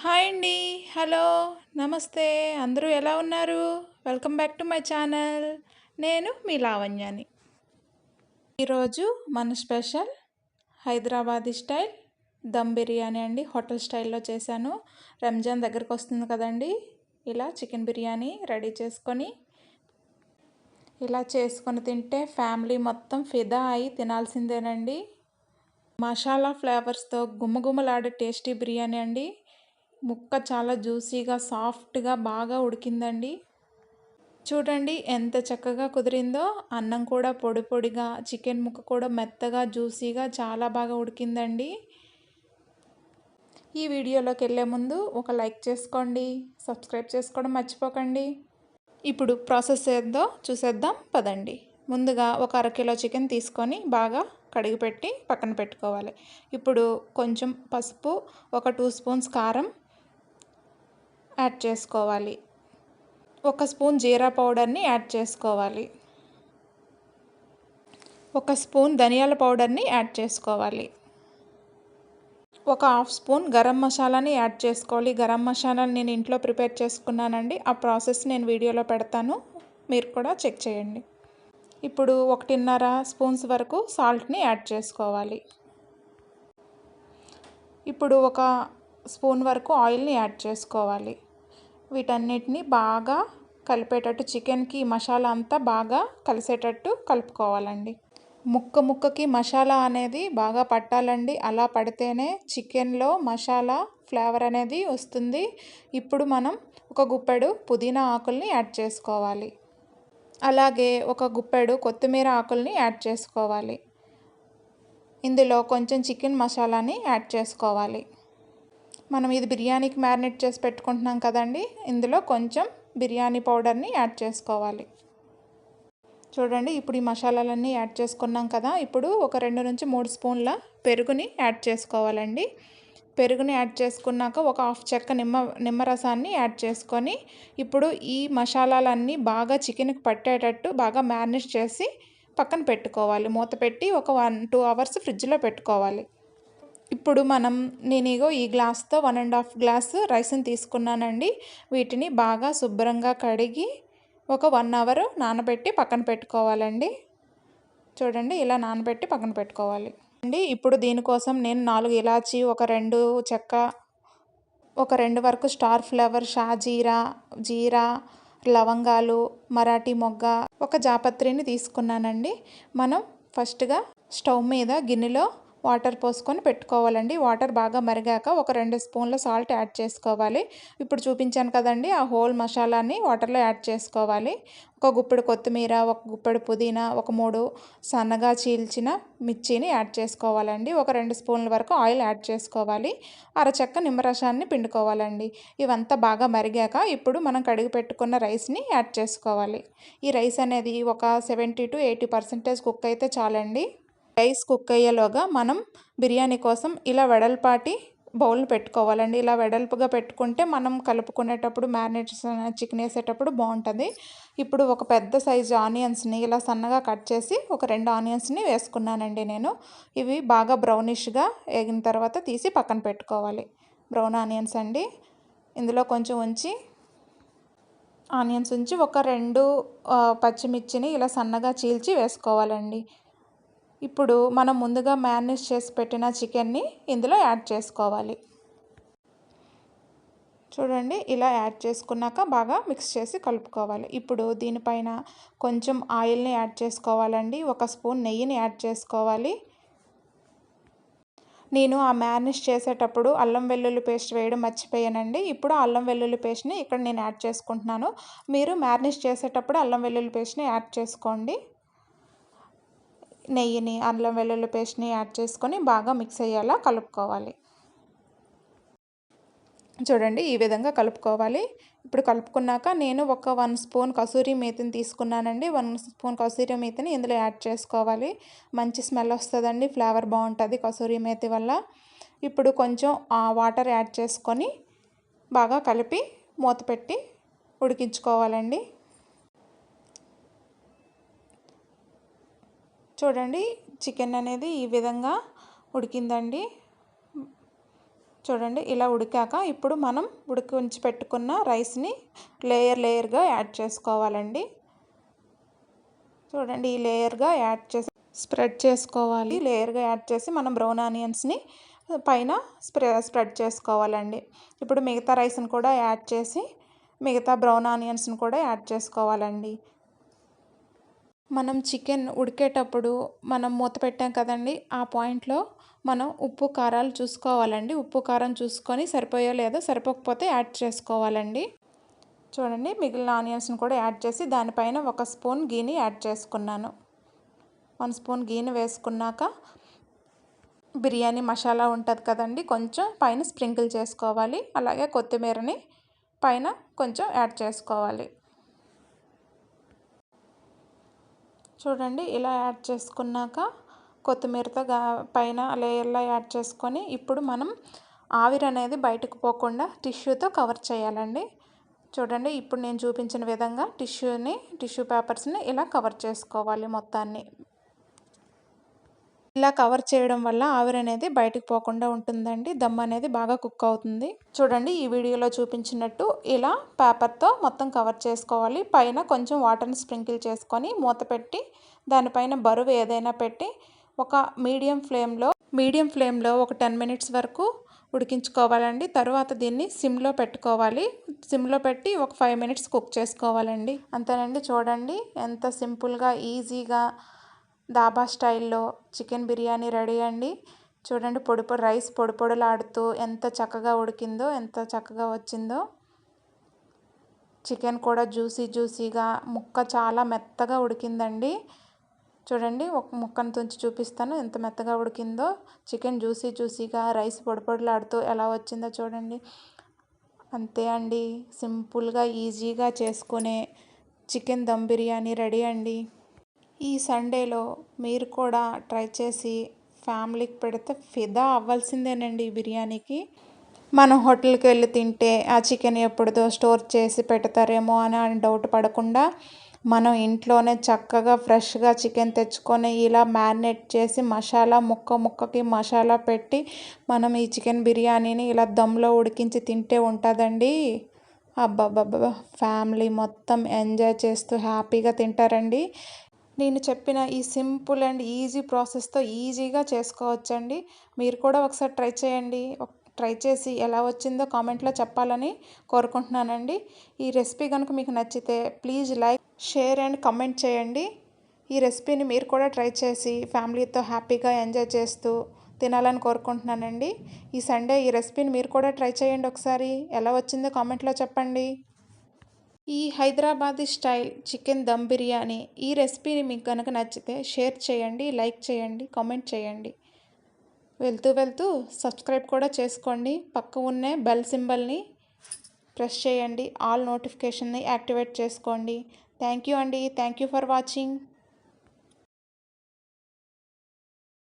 Hi అండి. Hello. నమస్తే. అందరూ ఎలా ఉన్నారు? Welcome back to my channel. నేను మీ లావణ్యాని. ఈరోజు మన స్పెషల్ హైదరాబాదీ స్టైల్ దమ్ బిర్యానీ అండి. హోటల్ స్టైల్లో చేశాను. రంజాన్ దగ్గరకు వస్తుంది కదండి. ఇలా చికెన్ బిర్యానీ రెడీ చేసుకొని ఇలా చేసుకొని తింటే ఫ్యామిలీ మొత్తం ఫిదా అయి తినాల్సిందేనండి. మసాలా ఫ్లేవర్స్తో గుమ్మగుమ్మలాడే టేస్టీ బిర్యానీ అండి. ముక్క చాలా జ్యూసీగా సాఫ్ట్గా బాగా ఉడికిందండి. చూడండి ఎంత చక్కగా కుదిరిందో. అన్నం కూడా పొడి పొడిగా చికెన్ ముక్క కూడా మెత్తగా జ్యూసీగా చాలా బాగా ఉడికిందండి. ఈ వీడియోలోకి వెళ్ళే ముందు ఒక లైక్ చేసుకోండి సబ్స్క్రైబ్ చేసుకోవడం మర్చిపోకండి. ఇప్పుడు ప్రాసెస్ ఏదో చూసేద్దాం పదండి. ముందుగా ఒక అరకిలో చికెన్ తీసుకొని బాగా కడిగి పెట్టి పక్కన పెట్టుకోవాలి. ఇప్పుడు కొంచెం పసుపు ఒక టూ స్పూన్స్ కారం యాడ్ చేసుకోవాలి. ఒక స్పూన్ జీరా పౌడర్ని యాడ్ చేసుకోవాలి. ఒక స్పూన్ ధనియాల పౌడర్ని యాడ్ చేసుకోవాలి. ఒక హాఫ్ స్పూన్ గరం మసాలాని యాడ్ చేసుకోవాలి. గరం మసాలాని నేను ఇంట్లో ప్రిపేర్ చేసుకున్నానండి. ఆ ప్రాసెస్ నేను వీడియోలో పెడతాను. మీరు కూడా చెక్ చేయండి. ఇప్పుడు ఒకటిన్నర స్పూన్స్ వరకు సాల్ట్ని యాడ్ చేసుకోవాలి. ఇప్పుడు ఒక స్పూన్ వరకు ఆయిల్ని యాడ్ చేసుకోవాలి. వీటన్నిటిని బాగా కలిపేటట్టు చికెన్కి మసాలా అంతా బాగా కలిసేటట్టు కలుపుకోవాలండి. ముక్క ముక్కకి మసాలా అనేది బాగా పట్టాలండి. అలా పడితేనే చికెన్లో మసాలా ఫ్లేవర్ అనేది వస్తుంది. ఇప్పుడు మనం ఒక గుప్పెడు పుదీనా ఆకుల్ని యాడ్ చేసుకోవాలి. అలాగే ఒక గుప్పెడు కొత్తిమీర ఆకుల్ని యాడ్ చేసుకోవాలి. ఇందులో కొంచెం చికెన్ మసాలాని యాడ్ చేసుకోవాలి. మనం ఇది బిర్యానీకి మ్యారినేట్ చేసి పెట్టుకుంటున్నాం కదండి. ఇందులో కొంచెం బిర్యానీ పౌడర్ని యాడ్ చేసుకోవాలి. చూడండి ఇప్పుడు ఈ మసాలాలన్నీ యాడ్ చేసుకున్నాం కదా. ఇప్పుడు ఒక రెండు నుంచి మూడు స్పూన్ల పెరుగుని యాడ్ చేసుకోవాలండి. పెరుగుని యాడ్ చేసుకున్నాక ఒక హాఫ్ చెక్క నిమ్మ నిమ్మరసాన్ని యాడ్ చేసుకొని ఇప్పుడు ఈ మసాలాలన్నీ బాగా చికెన్కి పట్టేటట్టు బాగా మ్యారినేట్ చేసి పక్కన పెట్టుకోవాలి. మూత పెట్టి ఒక వన్ టూ అవర్స్ ఫ్రిడ్జ్లో పెట్టుకోవాలి. ఇప్పుడు మనం నేను ఇగో ఈ గ్లాస్తో వన్ అండ్ హాఫ్ గ్లాస్ రైస్ని తీసుకున్నానండి. వీటిని బాగా శుభ్రంగా కడిగి ఒక వన్ అవర్ నానబెట్టి పక్కన పెట్టుకోవాలండి. చూడండి ఇలా నానబెట్టి పక్కన పెట్టుకోవాలి. అండి ఇప్పుడు దీనికోసం నేను నాలుగు ఇలాచి ఒక రెండు చెక్క ఒక రెండు వరకు స్టార్ ఫ్లవర్ షాజీరా జీరా లవంగాలు మరాఠీ మొగ్గ ఒక జాపత్రిని తీసుకున్నానండి. మనం ఫస్ట్గా స్టవ్ మీద గిన్నెలో వాటర్ పోసుకొని పెట్టుకోవాలండి. వాటర్ బాగా మరిగాక ఒక రెండు స్పూన్ల సాల్ట్ యాడ్ చేసుకోవాలి. ఇప్పుడు చూపించాను కదండి ఆ హోల్ మసాలాని వాటర్లో యాడ్ చేసుకోవాలి. ఒక గుప్పెడు కొత్తిమీర ఒక గుప్పెడు పుదీనా ఒక మూడు సన్నగా చీల్చిన మిర్చిని యాడ్ చేసుకోవాలండి. ఒక రెండు స్పూన్ల వరకు ఆయిల్ యాడ్ చేసుకోవాలి. అరచక్క నిమ్మరసాన్ని పిండుకోవాలండి. ఇవంతా బాగా మరిగాక ఇప్పుడు మనం కడిగి పెట్టుకున్న రైస్ని యాడ్ చేసుకోవాలి. ఈ రైస్ అనేది ఒక seventy to eighty percentage cook అయితే చాలండి. రైస్ కుక్ అయ్యేలోగా మనం బిర్యానీ కోసం ఇలా వెడల్పాటి బౌల్ పెట్టుకోవాలండి. ఇలా వెడల్పుగా పెట్టుకుంటే మనం కలుపుకునేటప్పుడు మ్యారినేట్స్ చికెన్ వేసేటప్పుడు బాగుంటుంది. ఇప్పుడు ఒక పెద్ద సైజు ఆనియన్స్ని ఇలా సన్నగా కట్ చేసి ఒక రెండు ఆనియన్స్ని వేసుకున్నానండి నేను. ఇవి బాగా బ్రౌనిష్గా వేగిన తర్వాత తీసి పక్కన పెట్టుకోవాలి. బ్రౌన్ ఆనియన్స్ అండి. ఇందులో కొంచెం ఉంచి ఆనియన్స్ ఉంచి ఒక రెండు పచ్చిమిర్చిని ఇలా సన్నగా చీల్చి వేసుకోవాలండి. ఇప్పుడు మనం ముందుగా మ్యారినేట్ చేసి పెట్టిన చికెన్ని ఇందులో యాడ్ చేసుకోవాలి. చూడండి ఇలా యాడ్ చేసుకున్నాక బాగా మిక్స్ చేసి కలుపుకోవాలి. ఇప్పుడు దీనిపైన కొంచెం ఆయిల్ని యాడ్ చేసుకోవాలండి. ఒక స్పూన్ నెయ్యిని యాడ్ చేసుకోవాలి. నేను ఆ మ్యారినేట్ చేసేటప్పుడు అల్లం వెల్లుల్లి పేస్ట్ వేయడం మర్చిపోయానండి. ఇప్పుడు అల్లం వెల్లుల్లి పేస్ట్ని ఇక్కడ నేను యాడ్ చేసుకుంటున్నాను. మీరు మ్యారినేట్ చేసేటప్పుడు అల్లం వెల్లుల్లి పేస్ట్ని యాడ్ చేసుకోండి. నెయ్యిని అల్లం వెల్లుల్లి పేస్ట్ని యాడ్ చేసుకొని బాగా మిక్స్ అయ్యేలా కలుపుకోవాలి. చూడండి ఈ విధంగా కలుపుకోవాలి. ఇప్పుడు కలుపుకున్నాక నేను ఒక వన్ స్పూన్ కసూరి మేతిని తీసుకున్నానండి. వన్ స్పూన్ కసూరి మేతిని ఇందులో యాడ్ చేసుకోవాలి. మంచి స్మెల్ వస్తుందండి ఫ్లేవర్ బాగుంటుంది కసూరి మేతి వల్ల. ఇప్పుడు కొంచెం వాటర్ యాడ్ చేసుకొని బాగా కలిపి మూత పెట్టి ఉడికించుకోవాలండి. చూడండి చికెన్ అనేది ఈ విధంగా ఉడికిందండి. చూడండి ఇలా ఉడికాక ఇప్పుడు మనం ఉడికి ఉంచి పెట్టుకున్న రైస్ని లేయర్ లేయర్గా యాడ్ చేసుకోవాలండి. చూడండి ఈ లేయర్గా యాడ్ చేసి స్ప్రెడ్ చేసుకోవాలి. లేయర్గా యాడ్ చేసి మనం బ్రౌన్ ఆనియన్స్ని పైన స్ప్రె స్ప్రెడ్ చేసుకోవాలండి. ఇప్పుడు మిగతా రైస్ని కూడా యాడ్ చేసి మిగతా బ్రౌన్ ఆనియన్స్ని కూడా యాడ్ చేసుకోవాలండి. మనం చికెన్ ఉడికేటప్పుడు మనం మూత పెట్టాం కదండి ఆ పాయింట్లో మనం ఉప్పు కారాలు చూసుకోవాలండి. ఉప్పు కారం చూసుకొని సరిపోయో లేదో సరిపోకపోతే యాడ్ చేసుకోవాలండి. చూడండి మిగిలిన ఆనియన్స్ని కూడా యాడ్ చేసి దానిపైన ఒక స్పూన్ గీని యాడ్ చేసుకున్నాను. వన్ స్పూన్ గీని వేసుకున్నాక బిర్యానీ మసాలా ఉంటుంది కదండి కొంచెం పైన స్ప్రింకిల్ చేసుకోవాలి. అలాగే కొత్తిమీరని పైన కొంచెం యాడ్ చేసుకోవాలి. చూడండి ఇలా యాడ్ చేసుకున్నాక కొత్తిమీరతో పైన లేయర్లో యాడ్ చేసుకొని ఇప్పుడు మనం ఆవిరి అనేది బయటకు పోకుండా టిష్యూతో కవర్ చేయాలండి. చూడండి ఇప్పుడు నేను చూపించిన విధంగా టిష్యూని టిష్యూ పేపర్స్ని ఇలా కవర్ చేసుకోవాలి మొత్తాన్ని. ఇలా కవర్ చేయడం వల్ల ఆవిరి అనేది బయటకు పోకుండా ఉంటుందండి. దమ్ అనేది బాగా కుక్ అవుతుంది. చూడండి ఈ వీడియోలో చూపించినట్టు ఇలా పేపర్తో మొత్తం కవర్ చేసుకోవాలి. పైన కొంచెం వాటర్ని స్ప్రింకిల్ చేసుకొని మూత పెట్టి దానిపైన బరువు ఏదైనా పెట్టి ఒక మీడియం ఫ్లేమ్లో మీడియం ఫ్లేమ్లో ఒక టెన్ మినిట్స్ వరకు ఉడికించుకోవాలండి. తర్వాత దీన్ని సిమ్లో పెట్టుకోవాలి. సిమ్లో పెట్టి ఒక ఫైవ్ మినిట్స్ కుక్ చేసుకోవాలండి. అంతేనండి. చూడండి ఎంత సింపుల్గా ఈజీగా దాబా స్టైల్లో చికెన్ బిర్యానీ రెడీ అండి. చూడండి పొడి పొడి రైస్ పొడి పొడిలాడుతూ ఎంత చక్కగా ఉడికిందో ఎంత చక్కగా వచ్చిందో. చికెన్ కూడా జ్యూసీ జ్యూసీగా ముక్క చాలా మెత్తగా ఉడికిందండి. చూడండి ఒక ముక్కను తుంచి చూపిస్తాను ఎంత మెత్తగా ఉడికిందో. చికెన్ జ్యూసీ జ్యూసీగా రైస్ పొడి పొడిలాడుతూ ఎలా వచ్చిందో చూడండి. అంతే అండి సింపుల్గా ఈజీగా చేసుకునే చికెన్ దమ్ బిర్యానీ రెడీ అండి. ఈ సండేలో మీరు కూడా ట్రై చేసి ఫ్యామిలీకి పెడితే ఫిదా అవ్వాల్సిందేనండి ఈ బిర్యానీకి. మనం హోటల్కి వెళ్ళి తింటే ఆ చికెన్ ఎప్పుడుదో స్టోర్ చేసి పెడతారేమో అని అని డౌట్ పడకుండా మనం ఇంట్లోనే చక్కగా ఫ్రెష్గా చికెన్ తెచ్చుకొని ఇలా మ్యారినేట్ చేసి మసాలా ముక్క ముక్కకి మసాలా పెట్టి మనం ఈ చికెన్ బిర్యానీని ఇలా దమ్లో ఉడికించి తింటే ఉంటుందండి. అబ్బాబ్బాబ్బా ఫ్యామిలీ మొత్తం ఎంజాయ్ చేస్తూ హ్యాపీగా తింటారండి. నేను చెప్పిన ఈ సింపుల్ అండ్ ఈజీ ప్రాసెస్తో ఈజీగా చేసుకోవచ్చండి. మీరు కూడా ఒకసారి ట్రై చేయండి. ట్రై చేసి ఎలా వచ్చిందో కామెంట్లో చెప్పాలని కోరుకుంటున్నానండి. ఈ రెసిపీ కనుక మీకు నచ్చితే please like share and comment చేయండి. ఈ రెసిపీని మీరు కూడా ట్రై చేసి ఫ్యామిలీతో హ్యాపీగా ఎంజాయ్ చేస్తూ తినాలని కోరుకుంటున్నానండి. ఈ సండే ఈ రెసిపీని మీరు కూడా ట్రై చేయండి ఒకసారి. ఎలా వచ్చిందో కామెంట్లో చెప్పండి. ఈ హైదరాబాదీ స్టైల్ చికెన్ దమ్ బిర్యానీ ఈ రెసిపీని మీకు కనుక నచ్చితే షేర్ చేయండి లైక్ చేయండి కామెంట్ చేయండి. వెళ్తూ వెళ్తూ సబ్స్క్రైబ్ కూడా చేసుకోండి. పక్క ఉన్న బెల్ సింబల్ని ప్రెస్ చేయండి. ఆల్ నోటిఫికేషన్ని యాక్టివేట్ చేసుకోండి. థ్యాంక్ యూ అండి. Thank you for watching.